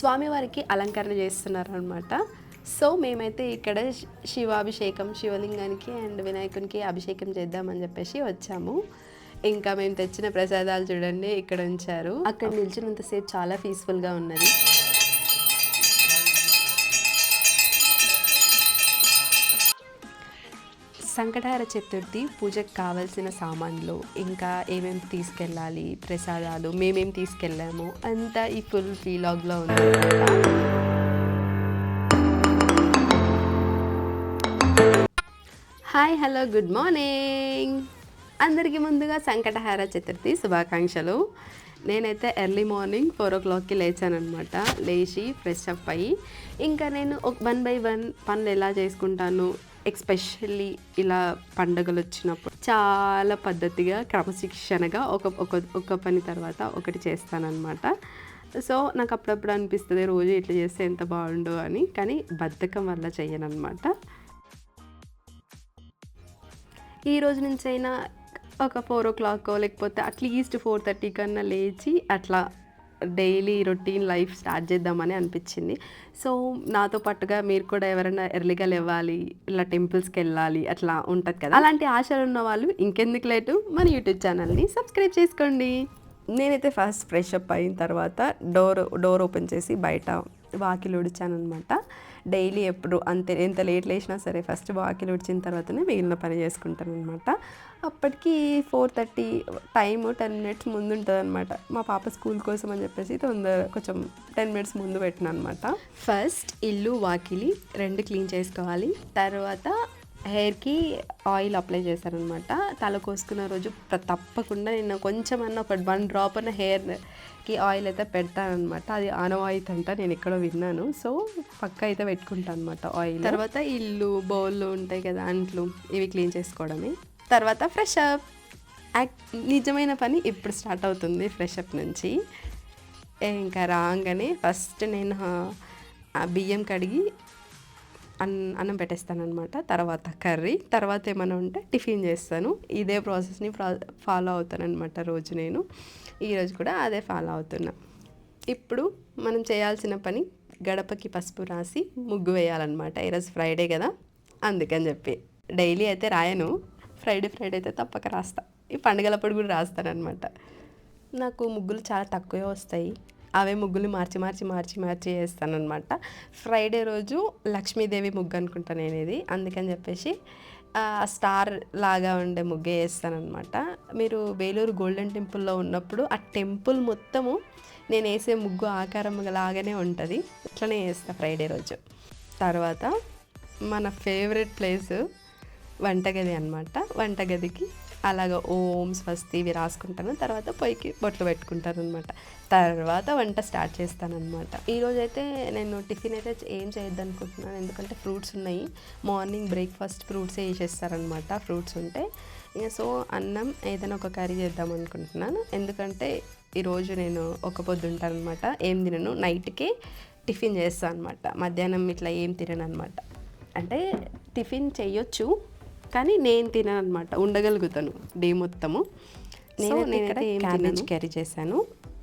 స్వామివారికి అలంకరణ చేస్తున్నారు అనమాట సో మేమైతే ఇక్కడ శివాభిషేకం శివలింగానికి అండ్ వినాయకునికి అభిషేకం చేద్దామని చెప్పేసి వచ్చాము. ఇంకా మేము తెచ్చిన ప్రసాదాలు చూడండి ఇక్కడ ఉంచారు. అక్కడ నిల్చున్నంతసేపు చాలా పీస్ఫుల్గా ఉన్నది. సంకటహార చతుర్థి పూజకు కావాల్సిన సామాన్లు ఇంకా ఏమేమి తీసుకెళ్ళాలి ప్రసాదాలు మేమేం తీసుకెళ్ళాము అంతా ఈ ఫుల్ ఫీలాగ్లో ఉంది. హాయ్ హలో గుడ్ మార్నింగ్ అందరికీ ముందుగా సంకటహార చతుర్థి శుభాకాంక్షలు. నేనైతే ఎర్లీ మార్నింగ్ ఫోర్ ఓ క్లాక్కి లేచానమాట లేచి ఫ్రెష్ అప్ అయ్యి ఇంకా నేను ఒక వన్ బై వన్ పనులు ఎలా చేసుకుంటాను ఎక్స్పెషల్లీ ఇలా పండగలు వచ్చినప్పుడు చాలా పద్ధతిగా క్రమశిక్షణగా ఒక ఒక ఒక పని తర్వాత ఒకటి చేస్తానన్నమాట. సో నాకు అప్పుడప్పుడు అనిపిస్తుంది రోజు ఇట్లా చేస్తే ఎంత బాగుండు అని కానీ బద్ధకం వల్ల చేయనమాట అనమాట ఈ రోజు నుంచి అయినా ఒక ఫోర్ ఓ క్లాక్ లేకపోతే అట్లీస్ట్ ఫోర్ థర్టీ కన్నా లేచి అట్లా డైలీ రొటీన్ లైఫ్ స్టార్ట్ చేద్దామని అనిపించింది. సో నాతో పాటుగా మీరు కూడా ఎవరైనా ఎర్లీగా లేవాలి ఇలా టెంపుల్స్కి వెళ్ళాలి అట్లా ఉంటుంది కదా. అలాంటి ఆశలు ఉన్న వాళ్ళు ఇంకెందుకు లేటు? మన యూట్యూబ్ ఛానల్ని సబ్స్క్రైబ్ చేసుకోండి. నేనైతే ఫస్ట్ ఫ్రెష్ అప్ అయిన తర్వాత డోర్ డోర్ ఓపెన్ చేసి బయట వాకిలు ఉడిచాను అనమాట డైలీ ఎప్పుడు అంతే ఎంత లేట్ లేచినా సరే ఫస్ట్ వాకిలు ఉడిచిన తర్వాతనే మిగిలిన పని చేసుకుంటాను అనమాట అప్పటికి four thirty time ten minutes ముందు ఉంటుంది అనమాట మా పాప స్కూల్ కోసం అని చెప్పేసి తొందర కొంచెం టెన్ మినిట్స్ ముందు పెట్టిన అనమాట ఫస్ట్ ఇల్లు వాకిలి రెండు క్లీన్ చేసుకోవాలి. తర్వాత హెయిర్కి ఆయిల్ అప్లై చేశానమాట తల కోసుకున్న రోజు తప్పకుండా నేను కొంచెం అన్న ఒక వన్ డ్రాప్ అన్న హెయిర్కి ఆయిల్ అయితే పెడతానమాట అది ఆనవాయితీ అంట నేను ఎక్కడో విన్నాను. సో పక్క అయితే పెట్టుకుంటాను అనమాట ఆయిల్. తర్వాత ఇల్లు బౌళ్ళు ఉంటాయి కదా అంట్లు ఇవి క్లీన్ చేసుకోవడమే. తర్వాత ఫ్రెష్ అప్ యాక్- నిజమైన పని ఇప్పుడు స్టార్ట్ అవుతుంది ఫ్రెష్ అప్ నుంచి. ఇంకా రాగానే ఫస్ట్ నేను ఆ- ఆ బియ్యం కడిగి అన్ అన్నం పెట్టేస్తాను అనమాట తర్వాత కర్రీ తర్వాత ఏమైనా ఉంటే టిఫిన్ చేస్తాను. ఇదే ప్రాసెస్ని ఫాలో అవుతాను అనమాట రోజు నేను. ఈరోజు కూడా అదే ఫాలో అవుతున్నా. ఇప్పుడు మనం చేయాల్సిన పని గడపకి పసుపు రాసి ముగ్గు వేయాలన్నమాట. ఈరోజు ఫ్రైడే కదా. అందుకని చెప్పి. డైలీ అయితే రాయను. ఫ్రైడే ఫ్రైడే అయితే తప్పక రాస్తా. ఈ పండుగలప్పుడు కూడా రాస్తానమాట నాకు ముగ్గులు చాలా తక్కువే వస్తాయి. అవే ముగ్గులు మార్చి మార్చి మార్చి మార్చి వేస్తానమాట ఫ్రైడే రోజు లక్ష్మీదేవి ముగ్గు అనుకుంటా నేను ఇది అందుకని చెప్పేసి ఆ స్టార్ లాగా ఉండే ముగ్గే వేస్తానమాట మీరు వేలూరు గోల్డెన్ టెంపుల్లో ఉన్నప్పుడు ఆ టెంపుల్ మొత్తము నేను వేసే ముగ్గు ఆకారం లాగానే ఉంటుంది. ఇట్లనే వేస్తా ఫ్రైడే రోజు. తర్వాత మన ఫేవరెట్ ప్లేస్ వంటగది అనమాట వంటగదికి అలాగ ఓం స్వస్తి ఇవి రాసుకుంటాను. తర్వాత పొయ్యికి బొట్లు పెట్టుకుంటాను అనమాట తర్వాత వంట స్టార్ట్ చేస్తాను అనమాట ఈరోజు అయితే నేను టిఫిన్ అయితే ఏం చేయొద్దు అనుకుంటున్నాను ఎందుకంటే ఫ్రూట్స్ ఉన్నాయి. మార్నింగ్ బ్రేక్ఫాస్ట్ ఫ్రూట్స్ వేసేస్తారనమాట ఫ్రూట్స్ ఉంటే ఇక సో అన్నం ఏదైనా ఒక కర్రీ చేద్దాం అనుకుంటున్నాను ఎందుకంటే ఈరోజు నేను ఒక పొద్దు ఉంటాను అనమాట ఏం తినను? నైట్కి టిఫిన్ చేస్తాను అనమాట మధ్యాహ్నం ఇట్లా ఏం తినను అనమాట అంటే టిఫిన్ చేయొచ్చు. కానీ నేను తినను అనమాట ఉండగలుగుతాను డే మొత్తము. నేను నేనైతే క్యాబేజ్ కర్రీ చేశాను.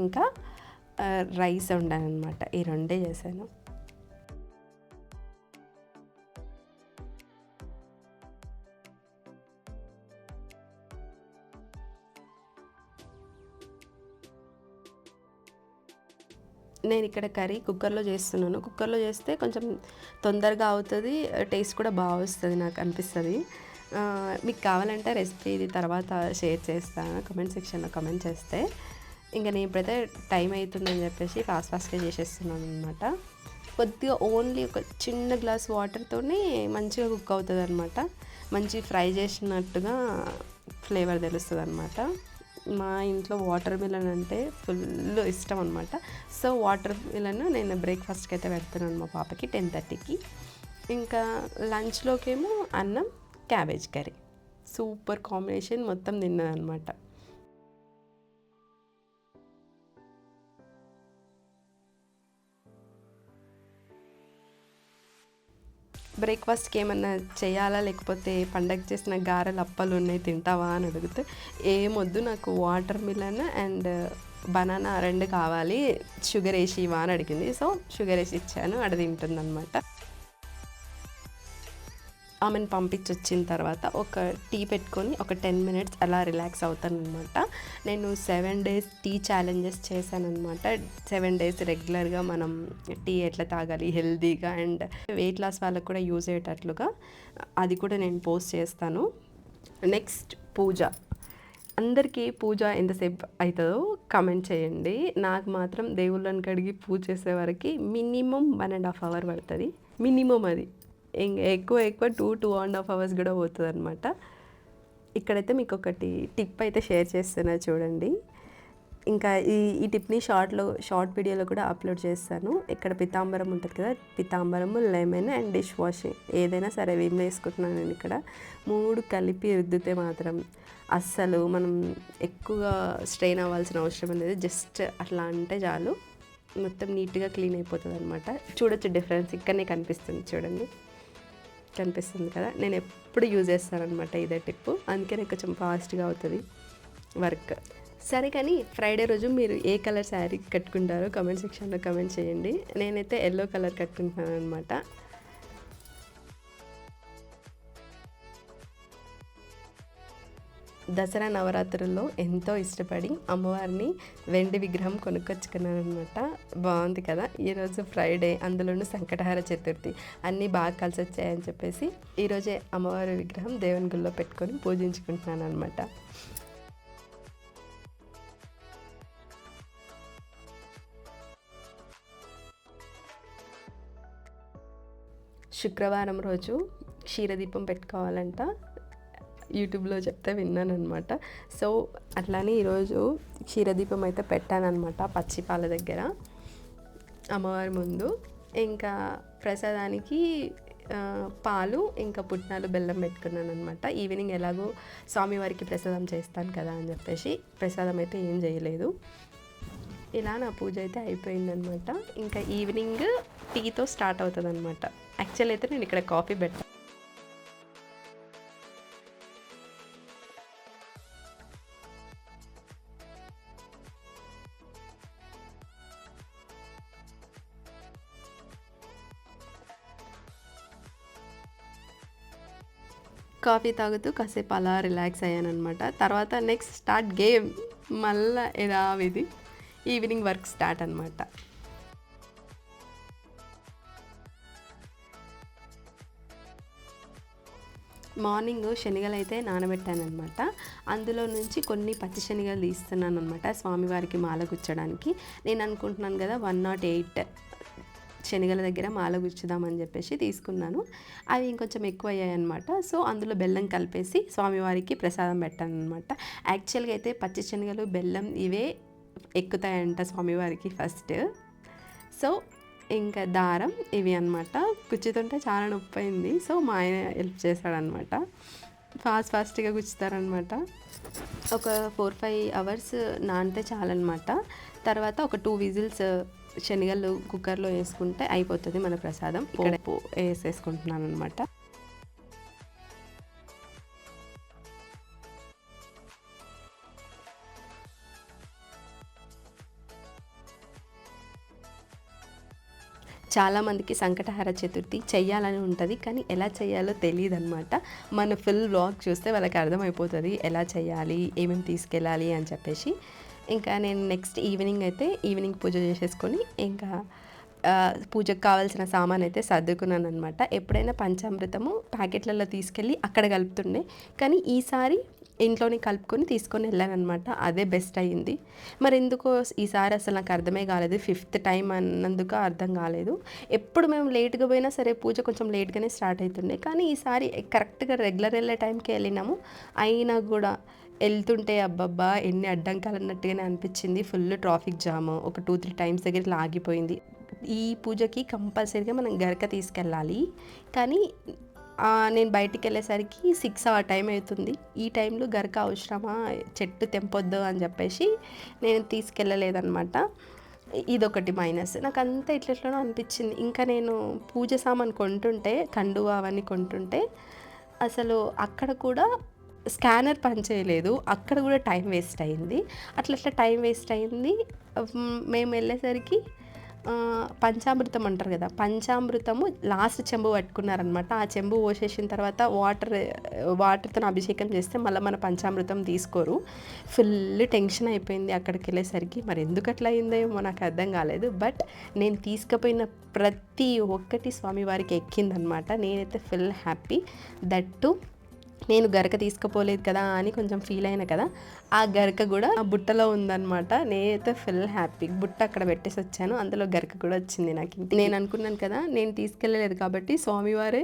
ఇంకా రైస్ వండాను అనమాట ఈ రెండే చేశాను. నేను ఇక్కడ కర్రీ కుక్కర్లో చేస్తున్నాను. కుక్కర్లో చేస్తే కొంచెం తొందరగా అవుతుంది టేస్ట్ కూడా బాగా వస్తుంది నాకు అనిపిస్తుంది. మీకు కావాలంటే రెసిపీ ఇది తర్వాత షేర్ చేస్తాను. కమెంట్ సెక్షన్లో కమెంట్ చేస్తే. ఇంకా నేను ఇప్పుడైతే టైం అవుతుందని చెప్పేసి ఫాస్ట్ ఫాస్ట్గా చేసేస్తున్నాను అనమాట కొద్దిగా ఓన్లీ ఒక చిన్న గ్లాస్ వాటర్తోనే మంచిగా కుక్ అవుతుంది అనమాట మంచి ఫ్రై చేసినట్టుగా ఫ్లేవర్ తెలుస్తుంది అనమాట మా ఇంట్లో వాటర్ మిలన్ అంటే ఫుల్ ఇష్టం అనమాట సో వాటర్ మిలన్ నేను బ్రేక్ఫాస్ట్కి అయితే పెడుతున్నాను మా పాపకి టెన్ థర్టీకి ఇంకా లంచ్లోకేమో అన్నం క్యాబేజ్ కర్రీ. సూపర్ కాంబినేషన్ మొత్తం తిన్నదనమాట బ్రేక్ఫాస్ట్కి ఏమన్నా చేయాలా? లేకపోతే పండగ చేసిన గారెలు అప్పలు ఉన్నాయి తింటావా? అని అడిగితే ఏమొద్దు నాకు వాటర్ మిలన్ అండ్ బనానా రెండు కావాలి షుగర్ వేసి ఇవా అని అడిగింది. సో షుగర్ వేసి ఇచ్చాను. అడ తింటుందన్నమాట. ఆమెను పంపించి వచ్చిన తర్వాత ఒక టీ పెట్టుకొని ఒక టెన్ మినిట్స్ అలా రిలాక్స్ అవుతానమాట నేను సెవెన్ డేస్ టీ ఛాలెంజెస్ చేశానమాట సెవెన్ డేస్ రెగ్యులర్గా మనం టీ ఎట్లా తాగాలి హెల్దీగా అండ్ వెయిట్ లాస్ వాళ్ళకు కూడా యూజ్ అయ్యేటట్లుగా అది కూడా నేను పోస్ట్ చేస్తాను. నెక్స్ట్ పూజ. అందరికీ పూజ ఎంతసేపు అవుతుందో కమెంట్ చేయండి. నాకు మాత్రం దేవుళ్ళని కడిగి పూజ చేసే వరకు minimum one and half hour పడుతుంది. మినిమం అది. ఎక్కువ ఎక్కువ two two and half hours కూడా పోతుంది అనమాట ఇక్కడైతే మీకు ఒకటి టిప్ అయితే షేర్ చేస్తున్నా చూడండి. ఇంకా ఈ ఈ టిప్ని షార్ట్లో షార్ట్ వీడియోలో కూడా అప్లోడ్ చేస్తాను. ఇక్కడ పితాంబరం ఉంటుంది కదా పితాంబరము లెమన్ అండ్ డిష్ వాషింగ్ ఏదైనా సరే విమ్ వేసుకుంటున్నాను నేను ఇక్కడ? మూడు కలిపి రుద్దితే మాత్రం అస్సలు మనం ఎక్కువగా స్ట్రెయిన్ అవ్వాల్సిన అవసరం అనేది జస్ట్ అట్లా అంటే చాలు. మొత్తం నీట్గా క్లీన్ అయిపోతుంది అనమాట చూడొచ్చు డిఫరెన్స్ ఇక్కడనే కనిపిస్తుంది చూడండి. కనిపిస్తుంది కదా. నేను ఎప్పుడు యూజ్ చేస్తానమాట ఇదే టిప్. అందుకే నాకు కొంచెం ఫాస్ట్గా అవుతుంది వర్క్. సరే కానీ ఫ్రైడే రోజు మీరు ఏ కలర్ శారీ కట్టుకుంటారో కమెంట్ సెక్షన్లో కమెంట్ చేయండి. నేనైతే ఎల్లో కలర్ కట్టుకుంటున్నాను అనమాట దసరా నవరాత్రుల్లో ఎంతో ఇష్టపడి అమ్మవారిని వెండి విగ్రహం కొనుక్కొచ్చుకున్నాను అనమాట బాగుంది కదా? ఈరోజు ఫ్రైడే అందులోనూ సంకటహార చతుర్థి. అన్నీ బాగా కలిసి వచ్చాయని చెప్పేసి ఈరోజే అమ్మవారి విగ్రహం దేవుని గుళ్ళో పెట్టుకొని పూజించుకుంటున్నాను అనమాట శుక్రవారం రోజు క్షీరదీపం పెట్టుకోవాలంట. యూట్యూబ్లో చెప్తే విన్నానమాట సో అట్లానే ఈరోజు క్షీరదీపం అయితే పెట్టానమాట పచ్చిపాల దగ్గర అమ్మవారి ముందు. ఇంకా ప్రసాదానికి పాలు ఇంకా పుట్నాలు బెల్లం పెట్టుకున్నాను అనమాట ఈవినింగ్ ఎలాగో స్వామివారికి ప్రసాదం చేస్తాను కదా అని చెప్పేసి ప్రసాదం అయితే ఏం చేయలేదు. ఇలా నా పూజ అయితే అయిపోయిందనమాట ఇంకా ఈవినింగ్ టీతో స్టార్ట్ అవుతుంది అనమాట యాక్చువల్ అయితే నేను ఇక్కడ కాఫీ పెట్టాను కాఫీ తాగుతూ కాసేపు అలా రిలాక్స్ అయ్యానమాట తర్వాత నెక్స్ట్ స్టార్ట్ గేమ్ మళ్ళా యథావిధి ఈవినింగ్ వర్క్ స్టార్ట్ అనమాట మార్నింగ్ శనగలు అయితే నానబెట్టాను అనమాట అందులో నుంచి కొన్ని పచ్చి శనగలు తీస్తున్నాను అనమాట స్వామివారికి మాల గుచ్చడానికి. నేను అనుకుంటున్నాను కదా వన్ నాట్ ఎయిట్ శనగల దగ్గర మాల గుచ్చుదామని చెప్పేసి తీసుకున్నాను. అవి ఇంకొంచెం ఎక్కువ అయ్యాయి అనమాట సో అందులో బెల్లం కలిపేసి స్వామివారికి ప్రసాదం పెట్టాను అనమాట యాక్చువల్గా అయితే పచ్చి శనగలు బెల్లం ఇవే ఎక్కుతాయంట స్వామివారికి ఫస్ట్. సో ఇంకా దారం ఇవి అనమాట గుచ్చుతుంటే చాలా నొప్పి అయింది సో మా ఆయన హెల్ప్ చేశాడనమాట ఫాస్ట్ ఫాస్ట్గా గుచ్చుతారనమాట ఒక ఫోర్ ఫైవ్ అవర్స్ నానితే చాలన్నమాట. తర్వాత ఒక టూ విజిల్స్ శనగలు కుక్కర్లో వేసుకుంటే అయిపోతుంది మన ప్రసాదం. ఇక్కడ వేసేసుకుంటున్నాను అనమాట చాలామందికి సంకటహార చతుర్థి చెయ్యాలని ఉంటుంది కానీ ఎలా చేయాలో తెలియదు అనమాట మన ఫుల్ వ్లాగ్ చూస్తే వాళ్ళకి అర్థమైపోతుంది ఎలా చేయాలి ఏమేమి తీసుకెళ్ళాలి అని చెప్పేసి. ఇంకా నేను నెక్స్ట్ ఈవినింగ్ అయితే ఈవినింగ్ పూజ చేసేసుకొని ఇంకా పూజకు కావాల్సిన సామాన్ అయితే సర్దుకున్నాను అనమాట ఎప్పుడైనా పంచామృతము ప్యాకెట్లలో తీసుకెళ్ళి అక్కడ కలుపుతుండే. కానీ ఈసారి ఇంట్లోనే కలుపుకొని తీసుకొని వెళ్ళాను అనమాట అదే బెస్ట్ అయ్యింది. మరి ఎందుకో ఈసారి అసలు నాకు అర్థమే కాలేదు. ఫిఫ్త్ టైం అన్నందుకు అర్థం కాలేదు. ఎప్పుడు మేము లేట్గా పోయినా సరే పూజ కొంచెం లేట్గానే స్టార్ట్ అవుతుండే. కానీ ఈసారి కరెక్ట్గా రెగ్యులర్ వెళ్ళే టైంకి వెళ్ళినాము. అయినా కూడా వెళ్తుంటే అబ్బబ్బా ఎన్ని అడ్డంకాలు అన్నట్టుగానే అనిపించింది. Full traffic jam. ఒక టూ త్రీ టైమ్స్ దగ్గర ఇట్లా ఆగిపోయింది. ఈ పూజకి కంపల్సరీగా మనం గరక తీసుకెళ్ళాలి. కానీ నేను బయటికి వెళ్ళేసరికి సిక్స్ ఆ టైం అవుతుంది. ఈ టైంలో గరక అవసరమా? చెట్టు తెంపొద్దు అని చెప్పేసి నేను తీసుకెళ్ళలేదనమాట ఇదొకటి మైనస్. నాకు అంతా ఇట్లెట్లనో అనిపించింది. ఇంకా నేను పూజ సామాన్ కొంటుంటే కండువా అవన్నీ కొంటుంటే అసలు అక్కడ కూడా స్కానర్ పనిచేయలేదు. అక్కడ కూడా టైం వేస్ట్ అయింది. అట్లా అట్లా టైం వేస్ట్ అయింది. మేము వెళ్ళేసరికి పంచామృతం అంటారు కదా పంచామృతము లాస్ట్ చెంబు పట్టుకున్నారనమాట ఆ చెంబు పోసేసిన తర్వాత వాటర్ వాటర్తో అభిషేకం చేస్తే మళ్ళీ మన పంచామృతం తీసుకోరు. ఫుల్ టెన్షన్ అయిపోయింది అక్కడికి వెళ్ళేసరికి. మరి ఎందుకు అట్లా అయిందేమో నాకు అర్థం కాలేదు. బట్ నేను తీసుకుపోయిన ప్రతి ఒక్కటి స్వామివారికి ఎక్కిందనమాట నేనైతే ఫుల్ హ్యాపీ. దట్టు నేను గరక తీసుకుపోలేదు కదా అని కొంచెం ఫీల్ అయినా కదా ఆ గరక కూడా ఆ బుట్టలో ఉందన్నమాట. నేనైతే ఫుల్ హ్యాపీ బుట్ట అక్కడ పెట్టేసి వచ్చాను. అందులో గరక కూడా వచ్చింది నాకు. నేను అనుకున్నాను కదా నేను తీసుకెళ్ళలేదు కాబట్టి స్వామివారే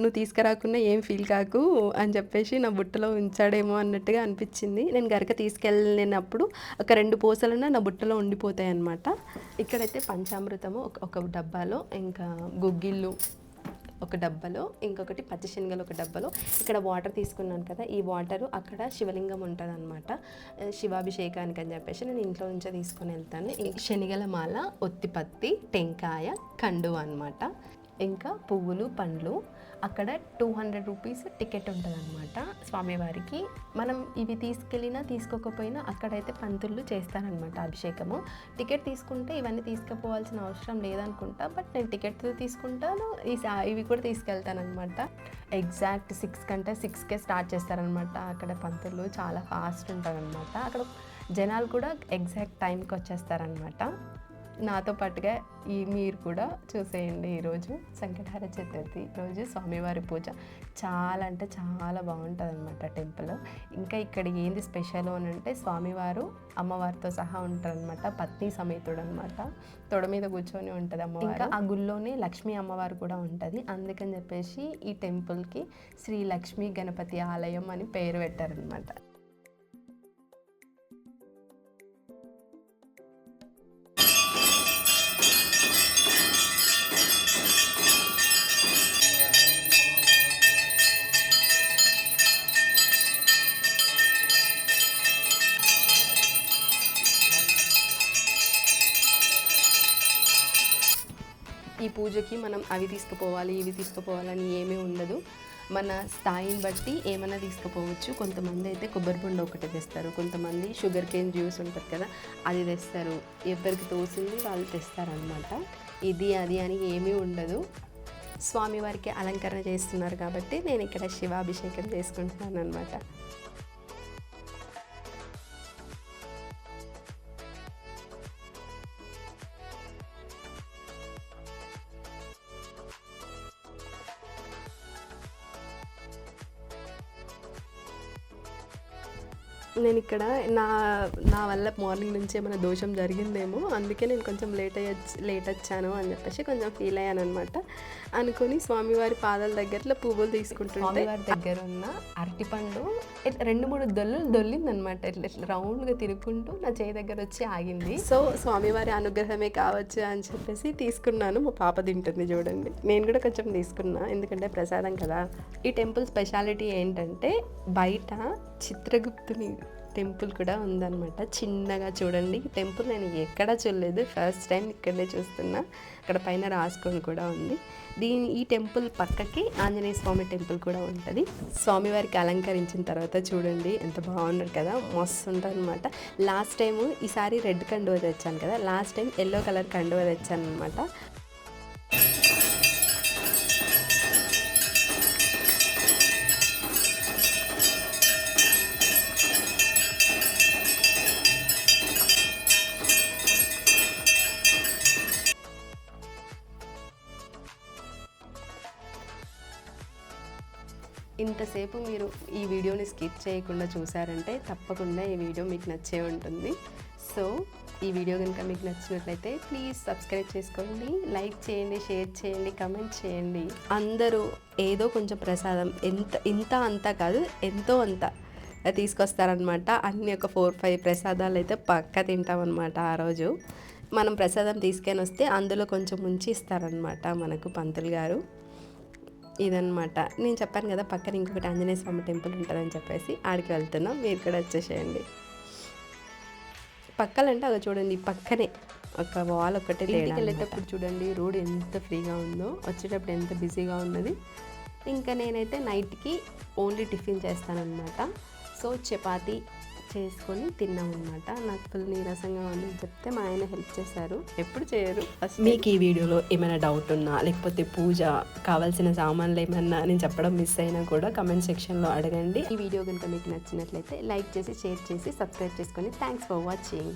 నువ్వు తీసుకురాకుండా ఏం ఫీల్ కాకు అని చెప్పేసి నా బుట్టలో ఉంచాడేమో అన్నట్టుగా అనిపించింది. నేను గరక తీసుకెళ్ళినప్పుడు ఒక రెండు పూసలన్నా నా బుట్టలో ఉండిపోతాయి అనమాట ఇక్కడైతే పంచామృతము ఒక ఒక డబ్బాలో ఇంకా గుగ్గిళ్ళు ఒక డబ్బాలో ఇంకొకటి పచ్చిశనగలు ఒక డబ్బాలో. ఇక్కడ వాటర్ తీసుకున్నాను కదా ఈ వాటర్ అక్కడ శివలింగం ఉంటుంది అనమాట శివాభిషేకానికి అని చెప్పేసి నేను ఇంట్లో నుంచే తీసుకొని వెళ్తాను. శనిగల శనగల మాల ఒత్తిపత్తి టెంకాయ కండు అనమాట ఇంకా పువ్వులు పండ్లు. అక్కడ టూ హండ్రెడ్ రూపీస్ టికెట్ ఉంటుంది అనమాట స్వామివారికి మనం ఇవి తీసుకెళ్ళినా తీసుకోకపోయినా అక్కడైతే పంతులు చేస్తారనమాట అభిషేకము. టికెట్ తీసుకుంటే ఇవన్నీ తీసుకుపోవాల్సిన అవసరం లేదనుకుంటా బట్ నేను టికెట్ తీసుకుంటాను. ఈ ఇవి కూడా తీసుకెళ్తానమాట ఎగ్జాక్ట్ సిక్స్ కంటే సిక్స్కే స్టార్ట్ చేస్తారనమాట అక్కడ పంతులు. చాలా ఫాస్ట్ ఉంటారనమాట అక్కడ జనాలు కూడా ఎగ్జాక్ట్ టైంకి వచ్చేస్తారనమాట నాతో పాటుగా ఈ మీరు కూడా చూసేయండి ఈరోజు సంకటహార చతుర్థి రోజు స్వామివారి పూజ. చాలా అంటే చాలా బాగుంటుంది అనమాట టెంపుల్. ఇంకా ఇక్కడ ఏంది స్పెషల్ అని అంటే స్వామివారు అమ్మవారితో సహా ఉంటారనమాట పత్ని సమేతుడు అనమాట తొడ మీద కూర్చొని ఉంటుంది అమ్మవారు. ఇంకా ఆ గుళ్ళోనే లక్ష్మీ అమ్మవారు కూడా ఉంటుంది. అందుకని చెప్పేసి ఈ టెంపుల్కి శ్రీ లక్ష్మీ గణపతి ఆలయం అని పేరు పెట్టారనమాట పూజకి మనం అవి తీసుకుపోవాలి ఇవి తీసుకుపోవాలని ఏమీ ఉండదు. మన స్థాయిని బట్టి ఏమైనా తీసుకుపోవచ్చు. కొంతమంది అయితే కొబ్బరి బొండ ఒకటి తెస్తారు. కొంతమంది షుగర్ కేన్ జ్యూస్ ఉంటుంది కదా అది తెస్తారు. ఎవరికి తోసింది వాళ్ళు తెస్తారనమాట ఇది అది అని ఏమీ ఉండదు. స్వామివారికి అలంకరణ చేస్తున్నారు కాబట్టి నేను ఇక్కడ శివాభిషేకం చేసుకుంటున్నాను అనమాట నేను ఇక్కడ నా నా వల్ల మార్నింగ్ నుంచి ఏమైనా దోషం జరిగిందేమో అందుకే నేను కొంచెం లేట్ అయ్యొచ్చు లేట్ వచ్చాను అని చెప్పేసి కొంచెం ఫీల్ అయ్యాను అనమాట అనుకుని స్వామివారి పాదాల దగ్గరలో పువ్వులు తీసుకుంటుంటే స్వామివారి దగ్గర ఉన్న అరటిపండు రెండు మూడు దొల్లు దొల్లింది అనమాట ఇట్లా ఇట్లా రౌండ్గా తిరుగుకుంటూ నా చేయి దగ్గర వచ్చి ఆగింది. సో స్వామివారి అనుగ్రహమే కావచ్చు అని చెప్పేసి తీసుకున్నాను. మా పాప తింటుంది చూడండి. నేను కూడా కొంచెం తీసుకున్నా ఎందుకంటే ప్రసాదం కదా. ఈ టెంపుల్ స్పెషాలిటీ ఏంటంటే బయట చిత్రగుప్తుని టెంపుల్ కూడా ఉందన్నమాట. చిన్నగా చూడండి. టెంపుల్ నేను ఎక్కడా చూడలేదు. ఫస్ట్ టైం ఇక్కడే చూస్తున్నా. అక్కడ పైన రాసుకొని కూడా ఉంది. దీని ఈ టెంపుల్ పక్కకి ఆంజనేయ స్వామి టెంపుల్ కూడా ఉంటుంది. స్వామివారికి అలంకరించిన తర్వాత చూడండి. ఎంత బాగున్నారు కదా. మస్తు అనమాట లాస్ట్ టైము ఈసారి రెడ్ కండువ తెచ్చాను కదా. లాస్ట్ టైం ఎల్లో కలర్ కండువ తెచ్చాను అనమాట ఇంతసేపు మీరు ఈ వీడియోని స్కిప్ చేయకుండా చూసారంటే తప్పకుండా ఈ వీడియో మీకు నచ్చే ఉంటుంది. సో ఈ వీడియో కనుక మీకు నచ్చినట్లయితే ప్లీజ్ సబ్స్క్రైబ్ చేసుకోండి లైక్ చేయండి షేర్ చేయండి కమెంట్ చేయండి. అందరూ ఏదో కొంచెం ప్రసాదం ఎంత ఇంత అంత కాదు ఎంతో అంత తీసుకొస్తారనమాట అన్ని ఒక ఫోర్ ఫైవ్ ప్రసాదాలు అయితే పక్క తింటామన్నమాట ఆ రోజు. మనం ప్రసాదం తీసుకొని వస్తే అందులో కొంచెం ముంచి ఇస్తారనమాట మనకు పంతులు గారు. ఇదన్నమాట. నేను చెప్పాను కదా పక్కన ఇంకొకటి ఆంజనేయ స్వామి టెంపుల్ ఉంటుందని చెప్పేసి ఆడికి వెళ్తున్నాం. మీరు కూడా వచ్చేసేయండి. పక్కలంటే అవి చూడండి పక్కనే ఒక వాల్ ఒకటే ఇంటికి వెళ్ళేటప్పుడు చూడండి రోడ్ ఎంత ఫ్రీగా ఉందో వచ్చేటప్పుడు ఎంత బిజీగా ఉన్నది. ఇంకా నేనైతే నైట్కి ఓన్లీ టిఫిన్ చేస్తానన్నమాట. సో చపాతి చేసుకొని తిన్నాం అనమాట నాకు ఫుల్ నీరసంగా ఉందని చెప్తే మా ఆయన హెల్ప్ చేశారు. ఎప్పుడు చేయరు. మీకు ఈ వీడియోలో ఏమైనా డౌట్ ఉన్నా లేకపోతే పూజ కావాల్సిన సామాన్లు ఏమన్నా నేను చెప్పడం మిస్ అయినా కూడా కమెంట్ సెక్షన్లో అడగండి. ఈ వీడియో కనుక మీకు నచ్చినట్లయితే లైక్ చేసి షేర్ చేసి సబ్స్క్రైబ్ చేసుకొని. Thanks for watching